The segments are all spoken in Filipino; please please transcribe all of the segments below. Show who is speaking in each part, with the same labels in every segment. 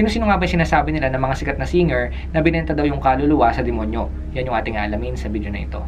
Speaker 1: Sino-sino nga ba sinasabi nila ng mga sikat na singer na binenta daw yung kaluluwa sa demonyo? Yan yung ating alamin sa video na ito.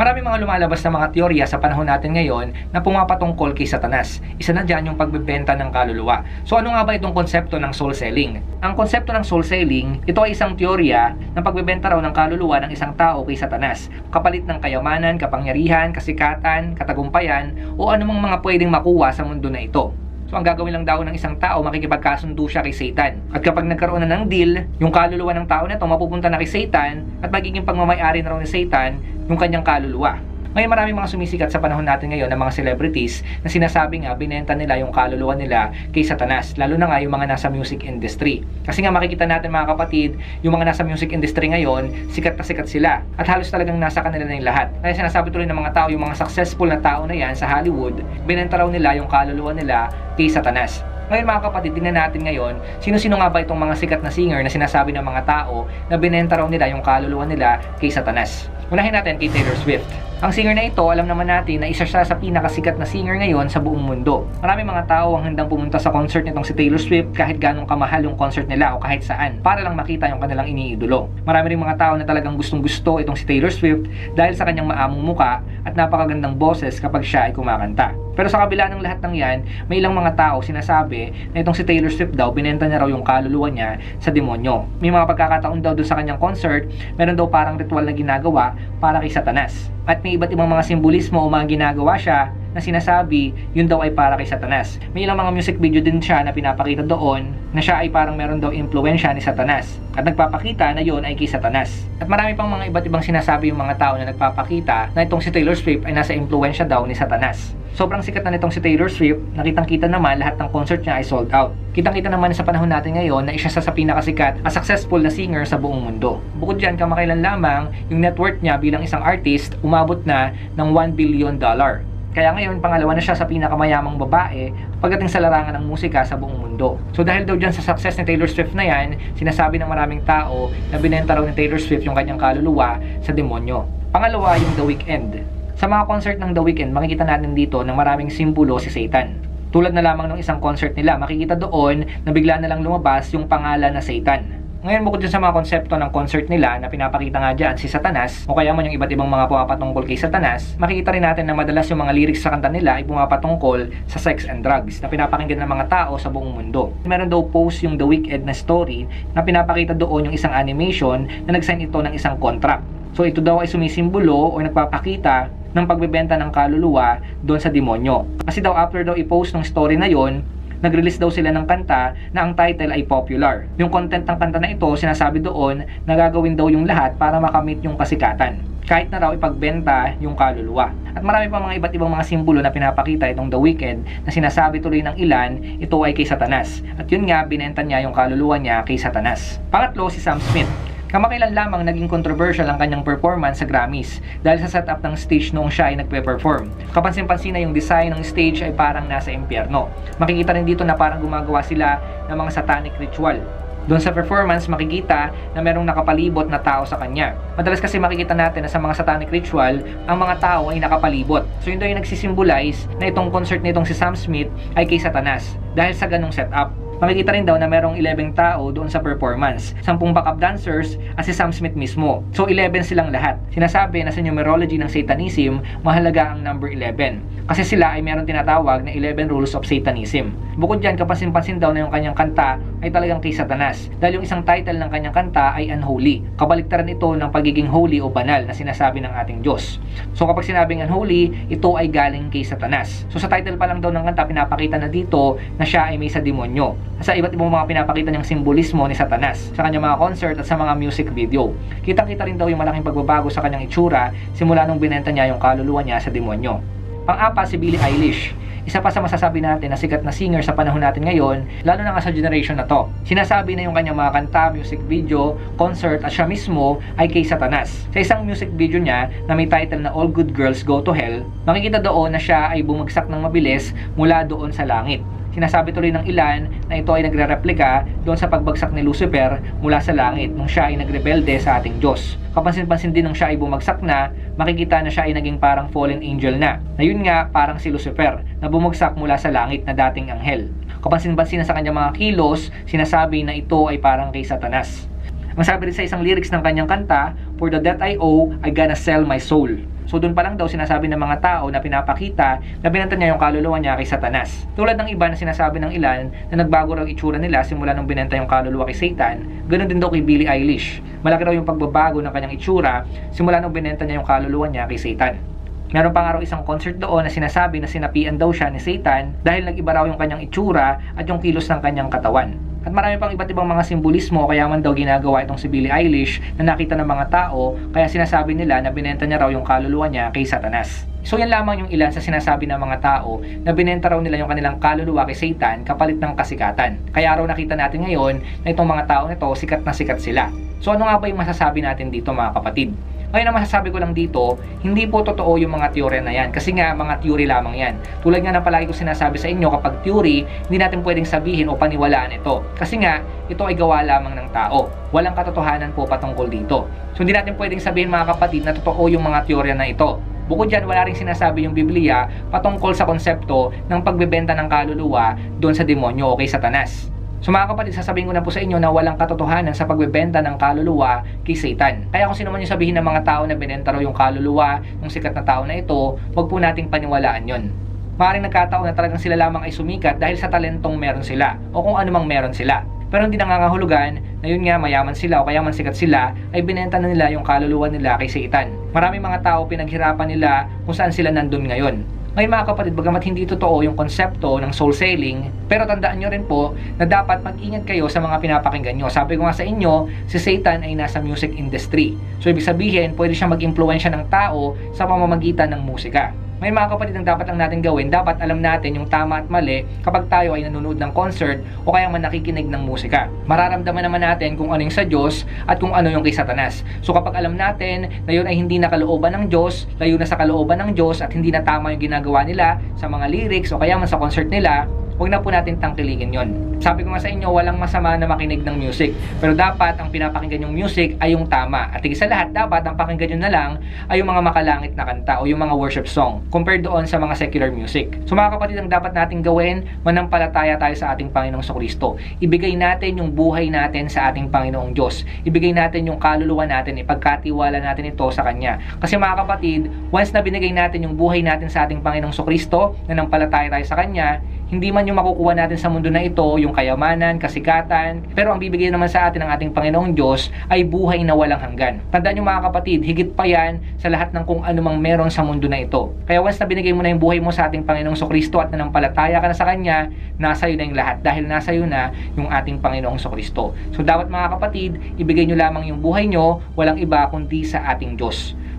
Speaker 1: Marami mga lumalabas na mga teorya sa panahon natin ngayon na pumapatungkol kay Satanas. Isa na dyan yung pagbebenta ng kaluluwa. So ano nga ba itong konsepto ng soul selling? Ang konsepto ng soul selling, ito ay isang teorya ng pagbebenta raw ng kaluluwa ng isang tao kay Satanas. Kapalit ng kayamanan, kapangyarihan, kasikatan, katagumpayan, o anumang mga pwedeng makuha sa mundo na ito. So ang gagawin lang daw ng isang tao, makikipagkasundo siya kay Satan. At kapag nagkaroon na ng deal, yung kaluluwa ng tao na to mapupunta na kay Satan at magiging pagmamayari na raw ni Satan yung kanyang kaluluwa. Ngayon marami mga sumisikat sa panahon natin ngayon ng mga celebrities na sinasabi nga binenta nila yung kaluluwa nila kay Satanas, lalo na nga yung mga nasa music industry. Kasi nga makikita natin mga kapatid, yung mga nasa music industry ngayon, sikat na sikat sila. At halos talagang nasa kanila na yung lahat. Kaya sinasabi tuloy ng mga tao, yung mga successful na tao na yan sa Hollywood, binenta raw nila yung kaluluwa nila kay Satanas. Ngayon mga kapatid, tingnan natin ngayon, sino-sino nga ba itong mga sikat na singer na sinasabi ng mga tao na binenta raw nila yung kaluluwa nila kay Satanas. Unahin natin kay Taylor Swift. Ang singer na ito, alam naman natin na isa siya sa pinakasikat na singer ngayon sa buong mundo. Marami mga tao ang handang pumunta sa concert nitong si Taylor Swift kahit ganong kamahal yung concert nila o kahit saan para lang makita yung kanilang iniidolo. Marami rin mga tao na talagang gustong gusto itong si Taylor Swift dahil sa kanyang maamong muka at napakagandang boses kapag siya ay kumakanta. Pero sa kabila ng lahat ng yan, may ilang mga tao sinasabi na itong si Taylor Swift daw, binenta niya raw yung kaluluwa niya sa demonyo. May mga pagkakataon daw doon sa kanyang concert, meron daw parang ritual na ginagawa para kay Satanas. At may iba't ibang mga simbolismo o mga ginagawa siya na sinasabi, yun daw ay para kay Satanas. May ilang mga music video din siya na pinapakita doon na siya ay parang meron daw impluensya ni Satanas. At nagpapakita na yun ay kay Satanas. At marami pang mga iba't ibang sinasabi yung mga tao na nagpapakita na itong si Taylor Swift ay nasa impluensya daw ni Satanas. Sobrang sikat na nitong si Taylor Swift, nakitang-kita naman lahat ng concert niya ay sold out. Kitang-kita naman sa panahon natin ngayon na isa sa, pinakasikat at successful na singer sa buong mundo. Bukod dyan, kamakailan lamang, yung net worth niya bilang isang artist umabot na ng 1 billion dollar. Kaya ngayon, pangalawa na siya sa pinakamayamang babae pagdating sa larangan ng musika sa buong mundo. So dahil daw dyan sa success ni Taylor Swift na yan, sinasabi ng maraming tao na binenta raw ni Taylor Swift yung kanyang kaluluwa sa demonyo. Pangalawa, yung The Weeknd. Sa mga concert ng The Weeknd, makikita natin dito na maraming simbolo si Satan. Tulad na lamang ng isang concert nila, makikita doon na bigla na lang lumabas yung pangalan na Satan. Ngayon bukod dyan sa mga konsepto ng concert nila na pinapakita nga dyan si Satanas o kaya man yung iba't ibang mga pumapatungkol kay Satanas, makikita rin natin na madalas yung mga lyrics sa kanta nila ay pumapatungkol sa sex and drugs na pinapakinggan ng mga tao sa buong mundo. Meron daw post yung The Wicked na story na pinapakita doon yung isang animation na nagsign ito ng isang contract. So ito daw ay sumisimbolo o nagpapakita ng pagbebenta ng kaluluwa doon sa demonyo. Kasi daw after daw i-post ng story na yon, nag-release daw sila ng kanta na ang title ay popular. Yung content ng kanta na ito, sinasabi doon na gagawin daw yung lahat para makamit yung kasikatan. Kahit na raw ipagbenta yung kaluluwa. At marami pa mga iba't ibang mga simbolo na pinapakita itong The Wicked na sinasabi tuloy ng ilan, ito ay kay Satanas. At yun nga, binenta niya yung kaluluwa niya kay Satanas. Pangatlo, si Sam Smith. Kamakailan lamang naging controversial ang kanyang performance sa Grammys dahil sa setup ng stage noong siya ay nagpe-perform. Kapansin-pansin na yung design ng stage ay parang nasa impyerno. Makikita rin dito na parang gumagawa sila ng mga satanic ritual. Doon sa performance, makikita na merong nakapalibot na tao sa kanya. Madalas kasi makikita natin na sa mga satanic ritual, ang mga tao ay nakapalibot. So yun daw yung nagsisimbolize na itong concert nitong si Sam Smith ay kay Satanas dahil sa ganong setup. Makikita rin daw na merong 11 tao doon sa performance. 10 backup dancers at si Sam Smith mismo. So 11 silang lahat. Sinasabi na sa numerology ng Satanism, mahalaga ang number 11. Kasi sila ay meron tinatawag na 11 rules of Satanism. Bukod dyan, kapansin-pansin daw na yung kanyang kanta ay talagang kay Satanas. Dahil yung isang title ng kanyang kanta ay unholy. Kabaliktaran ito ng pagiging holy o banal na sinasabi ng ating Diyos. So kapag sinabing unholy, ito ay galing kay Satanas. So sa title pa lang daw ng kanta, pinapakita na dito na siya ay may sa demonyo sa iba't ibang mga pinapakita niyang simbolismo ni Satanas sa kanyang mga concert at sa mga music video. Kitang-kita rin daw yung malaking pagbabago sa kanyang itsura simula nung binenta niya yung kaluluwa niya sa demonyo. Pang-apat si Billie Eilish. Isa pa sa masasabi natin na sikat na singer sa panahon natin ngayon, lalo na nga sa generation na to. Sinasabi na yung kanyang mga kanta, music video, concert at siya mismo ay kay Satanas. Sa isang music video niya na may title na All Good Girls Go to Hell, makikita doon na siya ay bumagsak ng mabilis mula doon sa langit. Sinasabi tuloy ng ilan na ito ay nagre-replika doon sa pagbagsak ni Lucifer mula sa langit nung siya ay nagrebelde sa ating Diyos. Kapansin-pansin din nung siya ay bumagsak na, makikita na siya ay naging parang fallen angel na. Na yun nga, parang si Lucifer na bumagsak mula sa langit na dating anghel. Kapansin-pansin na sa kanyang mga kilos, sinasabi na ito ay parang kay Satanas. Ang sabi rin sa isang lyrics ng kanyang kanta, For the debt I owe, I gonna sell my soul. So doon pa lang daw sinasabi ng mga tao na pinapakita na binenta niya yung kaluluwa niya kay Satanas. Tulad ng iba na sinasabi ng ilan na nagbago raw itsura nila simula nung binenta yung kaluluwa kay Satan, ganun din daw kay Billie Eilish. Malaki raw yung pagbabago ng kanyang itsura simula nung binenta niya yung kaluluwa niya kay Satan. Meron pa nga raw isang concert doon na sinasabi na sinapian daw siya ni Satan dahil nag-iba raw yung kanyang itsura at yung kilos ng kanyang katawan. At marami pang iba't ibang mga simbolismo kaya man daw ginagawa itong si Billie Eilish na nakita ng mga tao kaya sinasabi nila na binenta niya raw yung kaluluwa niya kay Satanas. So yan lamang yung ilan sa sinasabi ng mga tao na binenta raw nila yung kanilang kaluluwa kay Satan kapalit ng kasikatan. Kaya raw nakita natin ngayon na itong mga tao nito sikat na sikat sila. So ano nga ba yung masasabi natin dito mga kapatid? Ngayon ang masasabi ko lang dito, hindi po totoo yung mga teorya na yan. Kasi nga, mga theory lamang yan. Tulad nga ng palagi ko sinasabi sa inyo, kapag theory, hindi natin pwedeng sabihin o paniwalaan ito. Kasi nga, ito ay gawa lamang ng tao. Walang katotohanan po patungkol dito. So hindi natin pwedeng sabihin mga kapatid na totoo yung mga teorya na ito. Bukod dyan, wala rin sinasabi yung Biblia patungkol sa konsepto ng pagbebenta ng kaluluwa doon sa demonyo o kay Satanas. So mga kapatid, sasabihin ko na po sa inyo na walang katotohanan sa pagbebenta ng kaluluwa kay Satan. Kaya kung sino man yung sabihin ng mga tao na binenta raw yung kaluluwa ng sikat na tao na ito, wag po nating paniwalaan yon. Maaaring nagkataon na talagang sila lamang ay sumikat dahil sa talentong meron sila o kung anumang meron sila. Pero hindi nangangahulugan na yun nga mayaman sila o kaya man sikat sila ay binenta na nila yung kaluluwa nila kay Satan. Maraming mga tao pinaghirapan nila kung saan sila nandun ngayon. Ngayon mga kapatid, bagamat hindi totoo yung konsepto ng soul selling, pero tandaan nyo rin po na dapat mag-ingat kayo sa mga pinapakinggan nyo. Sabi ko nga sa inyo, si Satan ay nasa music industry. So ibig sabihin, pwede siyang mag-impluensya ng tao sa pamamagitan ng musika. May mga kapatid ang dapat lang natin gawin, dapat alam natin yung tama at mali kapag tayo ay nanonood ng concert o kaya man nakikinig ng musika. Mararamdaman naman natin kung ano yung sa Diyos at kung ano yung kay Satanas. So kapag alam natin na yun ay hindi na kalooban ng Diyos, layo na sa kalooban ng Diyos at hindi na tama yung ginagawa nila sa mga lyrics o kaya man sa concert nila, huwag na po natin tangkilikin yon. Sabi ko nga sa inyo, walang masama na makinig ng music. Pero dapat ang pinapakinggan yung music ay yung tama. At higit sa lahat, dapat ang pakinggan nyo na lang ay yung mga makalangit na kanta o yung mga worship song compared doon sa mga secular music. So mga kapatid, ang dapat natin gawin, manampalataya tayo sa ating Panginoong Kristo. Ibigay natin yung buhay natin sa ating Panginoong Diyos. Ibigay natin yung kaluluwa natin, ipagkatiwala natin ito sa Kanya. Kasi mga kapatid, once na binigay natin yung buhay natin sa ating Panginoong Kristo, nanampalataya tayo sa Kanya, hindi man yung makukuha natin sa mundo na ito, yung kayamanan, kasikatan, pero ang bibigay naman sa atin ng ating Panginoong Diyos ay buhay na walang hanggan. Tandaan nyo mga kapatid, higit pa yan sa lahat ng kung anumang meron sa mundo na ito. Kaya once na binigay mo na yung buhay mo sa ating Panginoong Kristo at nanampalataya ka na sa Kanya, nasa iyo na yung lahat dahil nasa iyo na yung ating Panginoong Kristo. So dapat mga kapatid, ibigay nyo lamang yung buhay nyo, walang iba kundi sa ating Diyos.